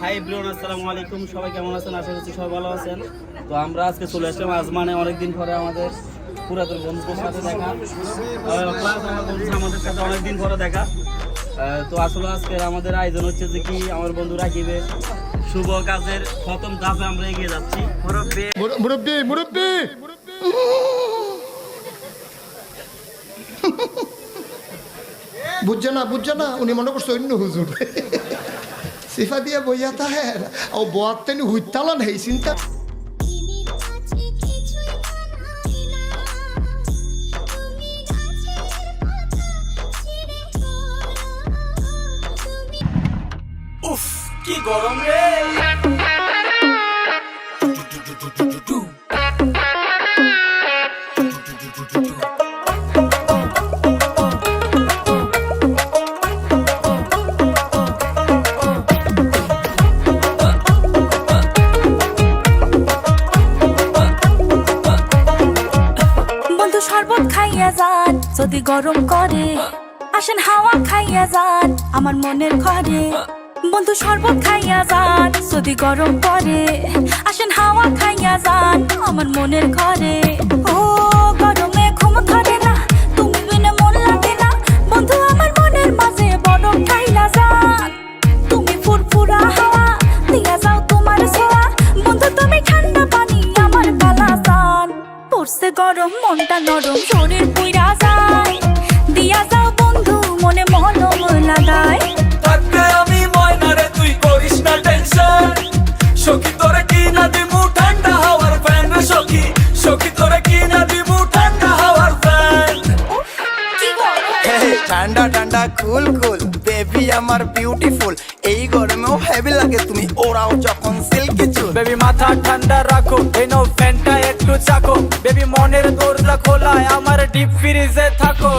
High Brian আসসালামু আলাইকুম। সবাই কেমন আছেন? আশা করছি সবাই ভালো আছেন। তো আমরা আজকে চলে আসলাম আজমানে অনেকদিন পরে আমাদের পুরাতন বন্ধুদের সাথে দেখা। প্লাস আমাদের সাথে অনেকদিন পরে দেখা। তো আসলে আজকে আমাদের আয়োজন হচ্ছে যে কি, আমার বন্ধু রাখিবে শুভ কাজের প্রথম ধাপে আমরা এগিয়ে যাচ্ছি। মুরব্বী! মুর- মুরব্বি মুরব্বি! বুঝছে না বুঝছে না, উনি মনে করছে অন্য হুজুর। সিফা দিয়ে বইয়া তাহে ও বোয়ার তেনি হুইতালন হেই চিন্তা গরম রে খাইয়া যান, যদি গরম করে। আসেন হাওয়া খাইয়া যান, আমার মনের ঘরে। বন্ধু শরবত খাইয়া যান, যদি গরম করে। আসেন হাওয়া খাইয়া যান, আমার মনের ঘরে। গরম মনটা নরম শরীর পুইরা যায়। দিয়া যাও বন্ধু মনে মলম লাগায়। থাকতে আমি ময়নারে তুই করিস না টেনশন সখী তোরে কি না দিমু? ঠান্ডা হাওয়ার ফ্যান রে সখী। সখী তোরে কি না দিমু? ঠান্ডা হাওয়ার ফ্যান ঠান্ডা ঠান্ডা কুল কুল বেবি আমার বিউটিফুল এই গরমেও হেভি লাগে তুমি। ওরাও যখন সিল্কি চুল। বেবি মাথা ঠান্ডা রাখো। এনো ফ্যানটা একটু চাকো। বেবি আমার ডিপ ফ্রিজে থাকো।